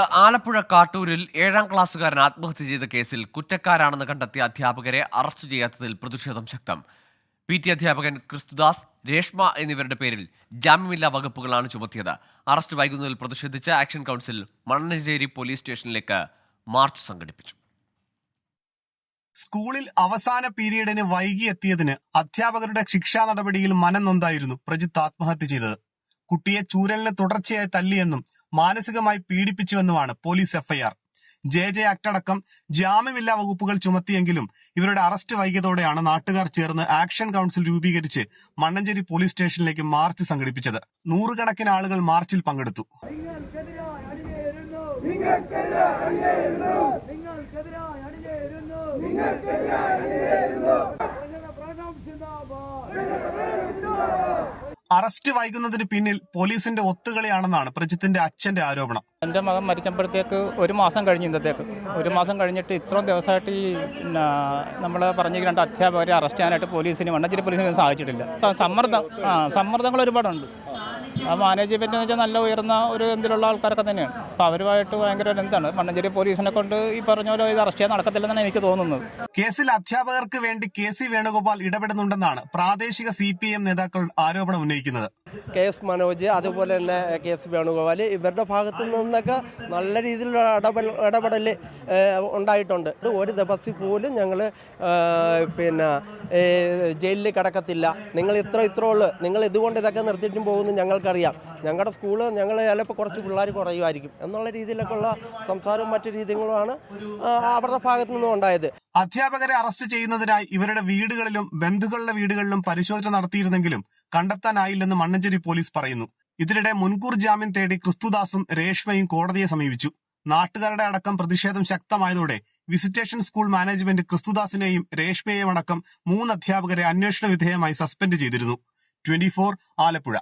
ആലപ്പുഴ കാട്ടൂരിൽ ഏഴാം ക്ലാസ്സുകാരൻ ആത്മഹത്യ ചെയ്ത കേസിൽ കുറ്റക്കാരാണെന്ന് കണ്ടെത്തിയ അധ്യാപകരെ അറസ്റ്റ് ചെയ്യാത്തതിൽ പ്രതിഷേധം ശക്തം. പി ടി അധ്യാപകൻ ക്രിസ്തുദാസ് രേഷ്മ എന്നിവരുടെ പേരിൽ ജാമ്യമില്ലാ വകുപ്പുകളാണ് ചുമത്തിയത്. അറസ്റ്റ് വൈകുന്നതിൽ പ്രതിഷേധിച്ച് ആക്ഷൻ കൗൺസിൽ മണ്ണഞ്ചേരി പോലീസ് സ്റ്റേഷനിലേക്ക് മാർച്ച് സംഘടിപ്പിച്ചു. സ്കൂളിൽ അവസാന പീരീഡിന് വൈകി എത്തിയതിന് അധ്യാപകരുടെ ശിക്ഷാ നടപടിയിൽ മനം നൊന്തായിരുന്നു പ്രജിത്ത് ആത്മഹത്യ ചെയ്തത്. കുട്ടിയെ ചൂരലിന് തുടർച്ചയായി തല്ലിയെന്നും മാനസികമായി പീഡിപ്പിച്ചുവെന്നുമാണ് police FIR. J J act അടക്കം ജാമ്യമില്ലാ വകുപ്പുകൾ ചുമത്തിയെങ്കിലും ഇവരുടെ അറസ്റ്റ് വൈകിയതോടെയാണ് നാട്ടുകാർ ചേർന്ന് ആക്ഷൻ കൗൺസിൽ രൂപീകരിച്ച് മണ്ണഞ്ചേരി പോലീസ് സ്റ്റേഷനിലേക്ക് മാർച്ച് സംഘടിപ്പിച്ചത്. നൂറുകണക്കിന് ആളുകൾ മാർച്ചിൽ പങ്കെടുത്തു. നിങ്ങൾക്കെതിരായി അറസ്റ്റ് വൈകുന്നതിന് പിന്നിൽ പോലീസിന്റെ ഒത്തുകളിയാണെന്നാണ് പ്രജിത്തിന്റെ അച്ഛന്റെ ആരോപണം. എന്റെ മകൻ മരിക്കുമ്പോഴത്തേക്ക് ഒരു മാസം കഴിഞ്ഞ് ഇന്നത്തേക്ക്. ഒരു മാസം കഴിഞ്ഞിട്ട് ഇത്രയും ദിവസമായിട്ട് ഈ നമ്മൾ പറഞ്ഞ രണ്ട് അധ്യാപകരെ അറസ്റ്റ് ചെയ്യാനായിട്ട് പോലീസിന് വണ്ണഞ്ചേരി പോലീസിന് സാധിച്ചിട്ടില്ല. സമ്മർദ്ദം സമ്മർദ്ദങ്ങൾ ഒരുപാടുണ്ട്. ആ മാനേജ്മെന്റ് എന്ന് വെച്ചാൽ നല്ല ഉയർന്ന ഒരു എന്തിലുള്ള ആൾക്കാരൊക്കെ തന്നെയാണ്. അപ്പോൾ അവരുമായിട്ട് ഭയങ്കര എന്താണ് മണ്ണഞ്ചേരി പോലീസിനെ കൊണ്ട് ഈ പറഞ്ഞ പോലെ ഇത് അറസ്റ്റ് ചെയ്യാൻ നടക്കത്തില്ലെന്നാണ് എനിക്ക് തോന്നുന്നത്. കേസിൽ അധ്യാപകർക്ക് വേണ്ടി കെ സി വേണുഗോപാൽ ഇടപെടുന്നുണ്ടെന്നാണ് പ്രാദേശിക സി നേതാക്കൾ ആരോപണം ഉന്നയിക്കുന്നത്. കെ എസ് മനോജ് അതുപോലെ തന്നെ കെ എസ് വേണുഗോപാൽ ഇവരുടെ ഭാഗത്തു നിന്നൊക്കെ നല്ല രീതിയിലുള്ള ഇടപെൽ ഇടപെടൽ ഉണ്ടായിട്ടുണ്ട്. ഒരു ദിവസം പോലും ഞങ്ങൾ പിന്നെ ജയിലിൽ കിടക്കത്തില്ല. നിങ്ങൾ ഇത്ര ഇത്ര ഉള്ളു. നിങ്ങൾ ഇതുകൊണ്ട് ഇതൊക്കെ നിർത്തിയിട്ടും പോകുന്നു ഞങ്ങൾക്കറിയാം. ഞങ്ങളുടെ സ്കൂൾ ഞങ്ങൾ ചിലപ്പോൾ കുറച്ച് പിള്ളേർ കുറയുമായിരിക്കും. എന്നുള്ള രീതിയിലൊക്കെ ഉള്ള സംസാരവും മറ്റു രീതികളുമാണ് അവരുടെ ഭാഗത്തു നിന്നും ഉണ്ടായത്. അധ്യാപകരെ അറസ്റ്റ് ചെയ്യുന്നതിനായി ഇവരുടെ വീടുകളിലും ബന്ധുക്കളുടെ വീടുകളിലും പരിശോധന നടത്തിയിരുന്നെങ്കിലും കണ്ടെത്താനായില്ലെന്ന് മണ്ണഞ്ചേരി പോലീസ് പറയുന്നു. ഇതിനിടെ മുൻകൂർ ജാമ്യം തേടി ക്രിസ്തുദാസും രേഷ്മയും കോടതിയെ സമീപിച്ചു. നാട്ടുകാരുടെ അടക്കം പ്രതിഷേധം ശക്തമായതോടെ വിസിറ്റേഷൻ സ്കൂൾ മാനേജ്മെന്റ് ക്രിസ്തുദാസിനെയും രേഷ്മയെയും അടക്കം മൂന്ന് അധ്യാപകരെ അന്വേഷണ വിധേയമായി സസ്പെൻഡ് ചെയ്തിരുന്നു. ട്വന്റി ആലപ്പുഴ.